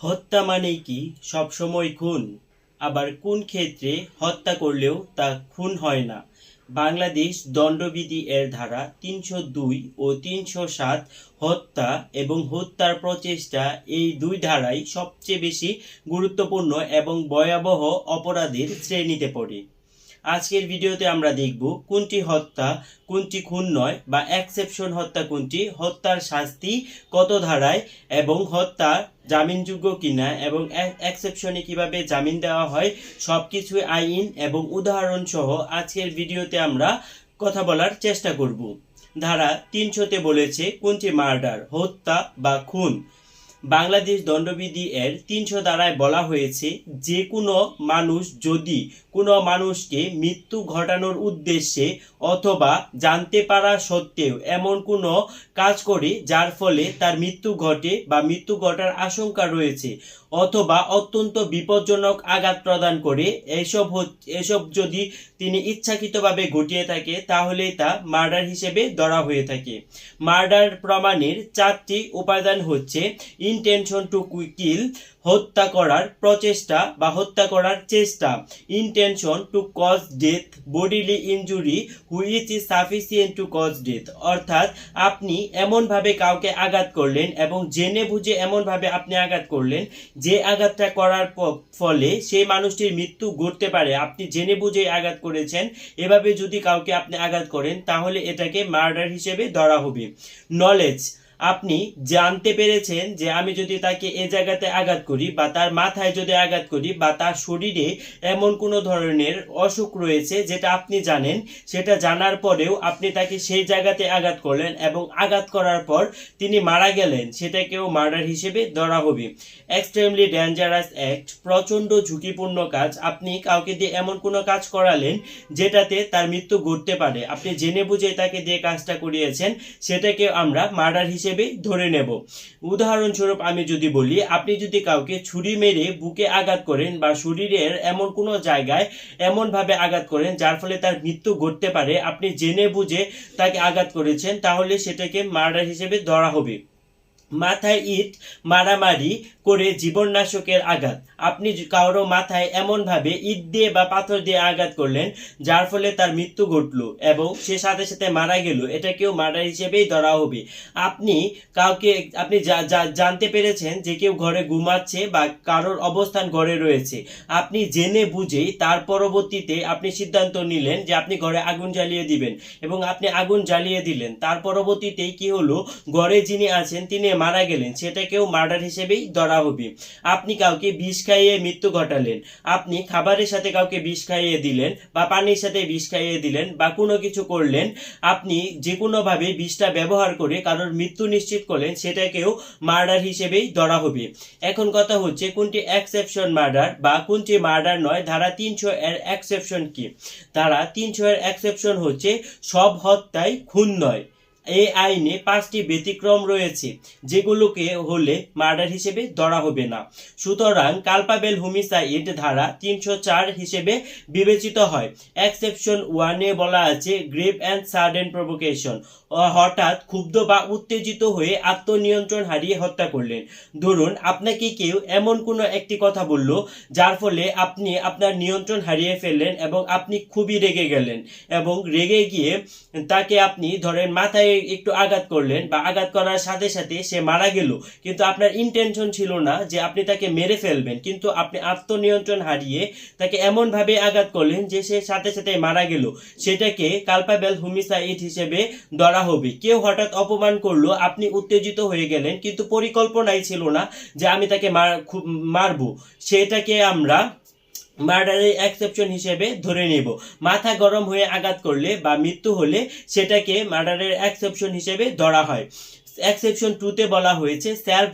হত্যা মানেই কি? সবসময় খুন। আবার কোন ক্ষেত্রে হত্যা করলেও তা খুন হয় না? বাংলাদেশ দণ্ডবিধি এর ধারা তিনশো দুই ও তিনশো সাত হত্যা এবং হত্যার প্রচেষ্টা এই দুই ধারাই সবচেয়ে বেশি গুরুত্বপূর্ণ এবং ভয়াবহ অপরাধের শ্রেণীতে পড়ে। আজকের ভিডিওতে আমরা দেখব কোনটি হত্যা, কোনটি খুন নয় বা এক্সেপশন হত্যা কোনটি, হত্যার শাস্তি কত ধারায় এবং হত্যা জামিনযোগ্য কিনা এবং এক্সেপশনে কীভাবে জামিন দেওয়া হয় সবকিছু আইন এবং উদাহরণ সহ আজকের ভিডিওতে আমরা কথা বলার চেষ্টা করব। ধারা তিনশোতে বলেছে কোনটি মার্ডার, হত্যা বা খুন। বাংলাদেশ দণ্ডবিধি এর তিনশো দ্বারায় বলা হয়েছে, যে কোনো মানুষ যদি কোনো মানুষকে মৃত্যু ঘটানোর উদ্দেশ্যে অথবা জানতে পারা সত্ত্বেও এমন কোনো কাজ করে, যার ফলে তার মৃত্যু ঘটে বা মৃত্যু ঘটার আশঙ্কা রয়েছে। অথবা অত্যন্ত বিপজ্জনক আঘাত প্রদান করে। এসব এসব যদি তিনি ইচ্ছাকৃতভাবে ঘটিয়ে থাকে তাহলে তা মার্ডার হিসেবে ধরা হয়ে থাকে। মার্ডার প্রমাণের চারটি উপাদান হচ্ছে, ইনটেনশন টু কিল হত্যা করার প্রচেষ্টা বা হত্যা করার চেষ্টা। Intention to cause death bodily injury which is sufficient to cause death অর্থাৎ, আপনি এমনভাবে কাউকে আঘাত করলেন এবং জেনে বুঝে এমনভাবে আপনি আঘাত করলেন, যে আঘাতটা করার ফলে সেই মানুষটির মৃত্যু ঘটতে পারে। আপনি জেনে বুঝে আঘাত করেছেন, এভাবে যদি কাউকে আপনি আঘাত করেন, তাহলে এটাকে মার্ডার হিসেবে ধরা হবে। নলেজ আপনি জানতে পেরেছেন যে আমি যদি তাকে এ জায়গাতে আঘাত করি বা তার মাথায় যদি আঘাত করি বা তার শরীরে এমন কোনো ধরনের অসুখ রয়েছে যেটা আপনি জানেন, সেটা জানার পরেও আপনি তাকে সেই জায়গাতে আঘাত করলেন এবং আঘাত করার পর তিনি মারা গেলেন। সেটাকেও মার্ডার হিসেবে ধরা হবে। এক্সট্রিমলি ডেঞ্জারাস অ্যাক্ট, প্রচণ্ড ঝুঁকিপূর্ণ কাজ। আপনি কাউকে দিয়ে এমন কোনো কাজ করালেন যেটাতে তার মৃত্যু ঘটতে পারে। আপনি জেনে বুঝে তাকে দিয়ে কাজটা করিয়েছেন সেটাকে আমরা মার্ডার হিসেবে ধরে নেব। উদাহরণস্বরূপ আমি যদি বলি, আপনি যদি কাউকে ছুরি মেরে বুকে আঘাত করেন বা শরীরের এমন কোনো জায়গায় এমনভাবে আঘাত করেন যার ফলে তার মৃত্যু ঘটতে পারে, আপনি জেনে বুঝে তাকে আঘাত করেছেন, তাহলে সেটাকে মার্ডার হিসেবে ধরা হবে। মাথায় ইট মারামারি করে জীবননাশকের আঘাত। আপনি কারও মাথায় এমনভাবে ইট দিয়ে বা পাথর দিয়ে আঘাত করলেন, যার ফলে তার মৃত্যু ঘটলো এবং সে সাথে সাথে মারা গেল। এটাকেও মার্ডার হিসেবেই ধরা হবে। আপনি কাউকে, আপনি জানতে পেরেছেন যে কেউ ঘরে ঘুমাচ্ছে বা কারোর অবস্থান ঘরে রয়েছে। আপনি জেনে বুঝেই তার পরবর্তীতে আপনি সিদ্ধান্ত নিলেন যে আপনি ঘরে আগুন জ্বালিয়ে দিবেন এবং আপনি আগুন জ্বালিয়ে দিলেন। তার পরবর্তীতেই কি হলো? ঘরে যিনি আছেন, তিনি মারা গেলেন সেটাকেও মার্ডার হিসেবেই ধরা হবে। আপনি কাউকে বিষ খাইয়ে মৃত্যু ঘটালেন, আপনি খাবারের সাথে কাউকে বিষ খাইয়ে দিলেন, বা পানির সাথে বিষ খাইয়ে দিলেন, বা কোনো কিছু করলেন, আপনি যে কোনোভাবে বিষটা ব্যবহার করে কারোর মৃত্যু নিশ্চিত করলেন সেটাকেও মার্ডার হিসেবেই ধরা হবে। এখন কথা হচ্ছে, কোনটি এক্সেপশন মার্ডার বা কোনটি মার্ডার নয়, ধারা তিনশো এর এক্সেপশন কি? ধারা তিনশো এর এক্সেপশন হচ্ছে, সব হত্যায় খুন নয়। এই আইনে পাঁচটি ব্যতিক্রম রয়েছে, যেগুলোকে হলে মার্ডার হিসেবে ধরা হবে না। সুতরাং কালপাবেল হুমিসাইড ধারা তিনশো চার হিসেবে বিবেচিত হয়। এক্সেপশন ওয়ানে বলা আছে, গ্রেভ অ্যান্ড সাডেন প্রভোকেশন হঠাৎ ক্ষুব্ধ বা উত্তেজিত হয়ে আত্মনিয়ন্ত্রণ হারিয়ে হত্যা করলেন। ধরুন আপনাকে কেউ এমন কোনো একটি কথা বলল, যার ফলে আপনি আপনার নিয়ন্ত্রণ হারিয়ে ফেললেন এবং আপনি খুবই রেগে গেলেন এবং রেগে গিয়ে তাকে আপনি ধরেন মাথায় একটু আঘাত করলেন বা আঘাত করার সাথে সাথে সে মারা গেল। কিন্তু আপনার ইন্টেনশন ছিল না যে আপনি তাকে মেরে ফেলবেন। কিন্তু আপনি আত্মনিয়ন্ত্রণ হারিয়ে তাকে এমনভাবে আঘাত করলেন যে সে সাথে সাথে মারা গেল। সেটাকে কালপাবেল হুমিসাইড হিসেবে ধরা হবে। কেউ হঠাৎ অপমান করল, আপনি উত্তেজিত হয়ে গেলেন, কিন্তু পরিকল্পনাই ছিল না যে আমি তাকে মার- মারবো। সেটাকে আমরা মার্ডারের এক্সেপশন হিসেবে ধরে নেব। মাথা গরম হয়ে আঘাত করলে বা মৃত্যু হলে সেটাকে মার্ডারের এক্সেপশন হিসেবে ধরা হয়। এক্সেপশন টুতে বলা হয়েছে self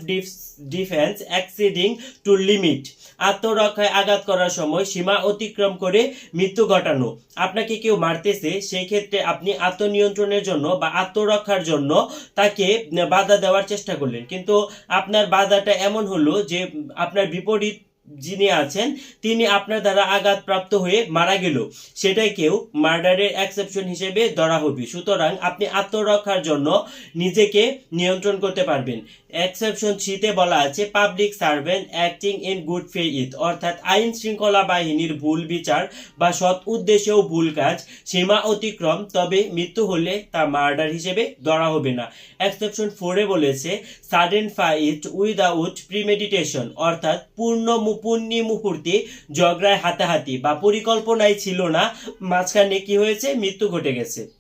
defence exceeding to limit আত্মরক্ষায় আঘাত করার সময় সীমা অতিক্রম করে মৃত্যু ঘটানো। আপনাকে কেউ মারতেছে সেই ক্ষেত্রে আপনি আত্মনিয়ন্ত্রণের জন্য বা আত্মরক্ষার জন্য তাকে বাধা দেওয়ার চেষ্টা করলেন। কিন্তু আপনার বাধাটা এমন হলো যে আপনার বিপরীত যিনি আছেন, তিনি আপনার দ্বারা আঘাতপ্রাপ্ত হয়ে মারা গেল। সেটাকেও মার্ডারের এক্সেপশন হিসেবে ধরা হবে। সুতরাং আপনি আত্মরক্ষার জন্য নিজেকে নিয়ন্ত্রণ করতে পারবেন। এক্সেপশন থ্রিতে বলা আছে public servant acting in good faith অর্থাৎ আইন শৃঙ্খলা বাহিনীর ভুল বিচার বা সৎ উদ্দেশ্যেও ভুল কাজ, সীমা অতিক্রম, তবে মৃত্যু হলে তা মার্ডার হিসেবে ধরা হবে না। এক্সেপশন ফোরে বলেছে সাডেন ফাইট উইদাউট প্রিমেডিটেশন অর্থাৎ পূর্ণ মু- পূর্ণি মুহূর্তে ঝগড়ায় হাতাহাতি বা পরিকল্পনায় ছিল না, মাঝখানে কি হয়েছে? মৃত্যু ঘটে গেছে।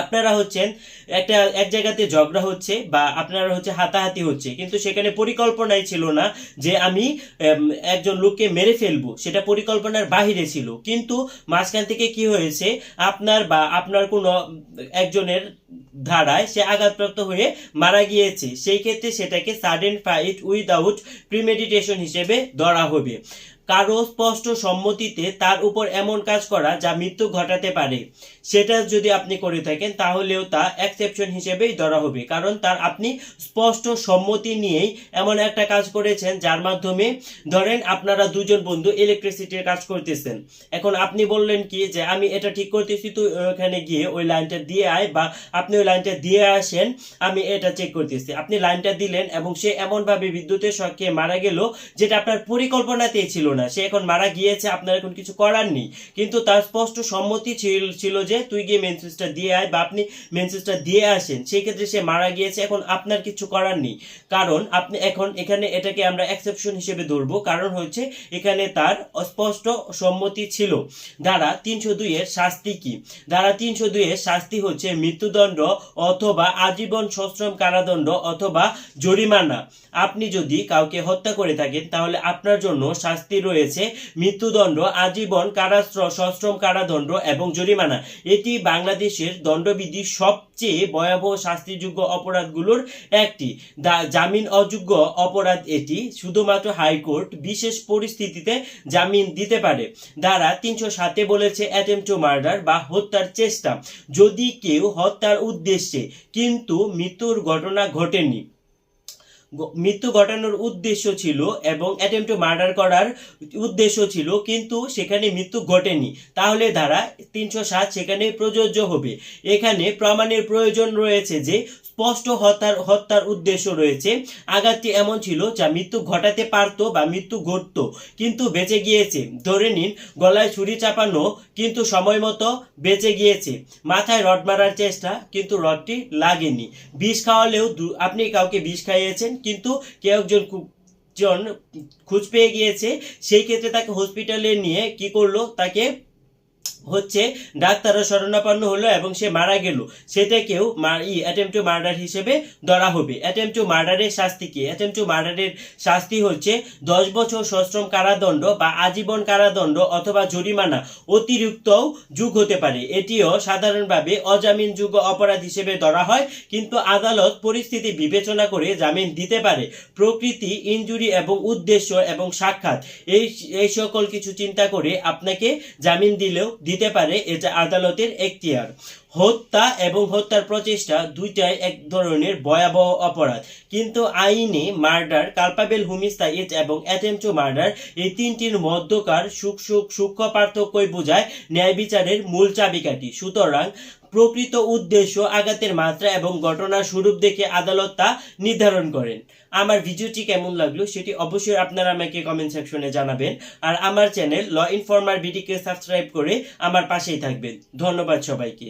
আপনারা হচ্ছেন একটা, এক জায়গাতে ঝগড়া হচ্ছে বা আপনারা হচ্ছে হাতাহাতি হচ্ছে, কিন্তু সেখানে পরিকল্পনাই ছিল না যে আমি একজন লোককে মেরে ফেলব। সেটা পরিকল্পনার বাহিরে ছিল। কিন্তু মাঝখান থেকে কি হয়েছে, আপনার বা আপনার কোনো একজনের ধারায় সে আঘাতপ্রাপ্ত হয়ে মারা গিয়েছে। সেই ক্ষেত্রে সেটাকে সাডেন ফাইট উইদাউট প্রিমেডিটেশন হিসেবে ধরা হবে। কারও স্পষ্ট সম্মতিতে তার উপর এমন কাজ করা যা মৃত্যু ঘটাতে পারে, সেটা যদি আপনি করে থাকেন, তাহলেও তা এক্সেপশন হিসেবেই ধরা হবে। কারণ তার আপনি স্পষ্ট সম্মতি নিয়েই এমন একটা কাজ করেছেন, যার মাধ্যমে ধরেন আপনারা দুজন বন্ধু ইলেকট্রিসিটির কাজ করতেছেন। এখন আপনি বললেন কি যে, আমি এটা ঠিক করতেছি, তুই ওখানে গিয়ে ওই লাইনটা দিয়ে আয় বা আপনি ওই লাইনটা দিয়ে আসেন, আমি এটা চেক করতেছি। আপনি লাইনটা দিলেন এবং সে এমনভাবে বিদ্যুতের শক খেয়ে মারা গেল, যেটা আপনার পরিকল্পনাতেই ছিল না। সে এখন মারা গিয়েছে, আপনার এখন কিছু করার নেই। কিন্তু তার স্পষ্ট সম্মতি ছিল যে, তুই গিয়ে মেন সুইচটা দিয়ে আয় বা আপনি মেন সুইচটা দিয়ে আসেন। সেই ক্ষেত্রে সে মারা গিয়েছে, এখন আপনার কিছু করার নেই। কারণ আপনি এখন এখানে এটাকে আমরা এক্সেপশন হিসেবে ধরবো। কারণ হচ্ছে, এখানে তার অস্পষ্ট সম্মতি ছিল। ধারা তিনশো দুইয়ের শাস্তি কি? ধারা তিনশো দুইয়ের শাস্তি হচ্ছে মৃত্যুদণ্ড অথবা আজীবন সশ্রম কারাদণ্ড অথবা জরিমানা। আপনি যদি কাউকে হত্যা করে থাকেন, তাহলে আপনার জন্য শাস্তি রয়েছে, মৃত্যুদণ্ড, আজীবন কারাশ্র সশ্রম কারাদণ্ড এবং জরিমানা। এটি বাংলাদেশের দণ্ডবিধির সবচেয়ে ভয়াবহ শাস্তিযোগ্য অপরাধগুলোর একটি। জামিন অযোগ্য অপরাধ এটি, শুধুমাত্র হাইকোর্ট বিশেষ পরিস্থিতিতে জামিন দিতে পারে। দ্বারা তিনশো সাতে বলেছে অ্যাটেম্প টু মার্ডার বা হত্যার চেষ্টা। যদি কেউ হত্যার উদ্দেশ্যে কিন্তু মৃত্যুর ঘটনা ঘটেনি। মৃত্যু ঘটানোর উদ্দেশ্য ছিল এবং অ্যাটেম্প টু মার্ডার করার উদ্দেশ্য ছিল, কিন্তু সেখানে মৃত্যু ঘটেনি। তাহলে ধারা তিনশো সাত সেখানে প্রযোজ্য হবে। এখানে প্রমাণের প্রয়োজন রয়েছে যে, স্পষ্ট হত্যার হত্যার উদ্দেশ্য রয়েছে। আঘাতটি এমন ছিল যা মৃত্যু ঘটাতে পারতো বা মৃত্যু ঘটতো, কিন্তু বেঁচে গিয়েছে। ধরে নিন, গলায় ছুরি চাপানো, কিন্তু সময় মতো বেঁচে গিয়েছে। মাথায় রড মারার চেষ্টা, কিন্তু রডটি লাগেনি। বিষ খাওয়ালেও আপনি কাউকে বিষ খাইয়েছেন? কিন্তু কেউ একজন জন খুঁজ পেয়ে গিয়েছে, সেই ক্ষেত্রে তাকে হসপিটালে নিয়ে কি করল? তাকে হচ্ছে ডাক্তারও শরণাপন্ন হলো এবং সে মারা গেল। সেটাকেও অ্যাটেম্প টু মার্ডার হিসেবে ধরা হবে। অ্যাটেম্প টু মার্ডারের শাস্তি কি? অ্যাটেম্প টু মার্ডারের শাস্তি হচ্ছে দশ বছর সশ্রম কারাদণ্ড বা আজীবন কারাদণ্ড অথবা জরিমানা অতিরিক্তও যুগ হতে পারে। এটিও সাধারণভাবে অজামিনযোগ্য অপরাধ হিসেবে ধরা হয়, কিন্তু আদালত পরিস্থিতি বিবেচনা করে জামিন দিতে পারে। প্রকৃতি ইঞ্জুরি এবং উদ্দেশ্য এবং সাক্ষাৎ, এই এই সকল কিছু চিন্তা করে আপনাকে জামিন দিলেও দিতে পারে, এটা আদালতের এখতিয়ার। হত্যা এবং হত্যার প্রচেষ্টা দুইটাই এক ধরনের ভয়াবহ অপরাধ। কিন্তু আইনে মার্ডার কালপাবেল হুমিস্তা ইট এবং অ্যাটেম্প টু মার্ডার এই তিনটির মধ্যকার সুখ সূক্ষ্ম পার্থক্যই বোঝায় ন্যায় বিচারের মূল চাবিকাঠি। সুতরাং প্রকৃত উদ্দেশ্য, আঘাতের মাত্রা এবং ঘটনার স্বরূপ দেখে আদালত তা নির্ধারণ করেন। আমার ভিডিওটি কেমন লাগল সেটি অবশ্যই আপনারা আমাকে কমেন্ট সেকশনে জানাবেন। আর আমার চ্যানেল ল ইনফর্মার ভিডিকে সাবস্ক্রাইব করে আমার পাশেই থাকবেন। ধন্যবাদ সবাইকে।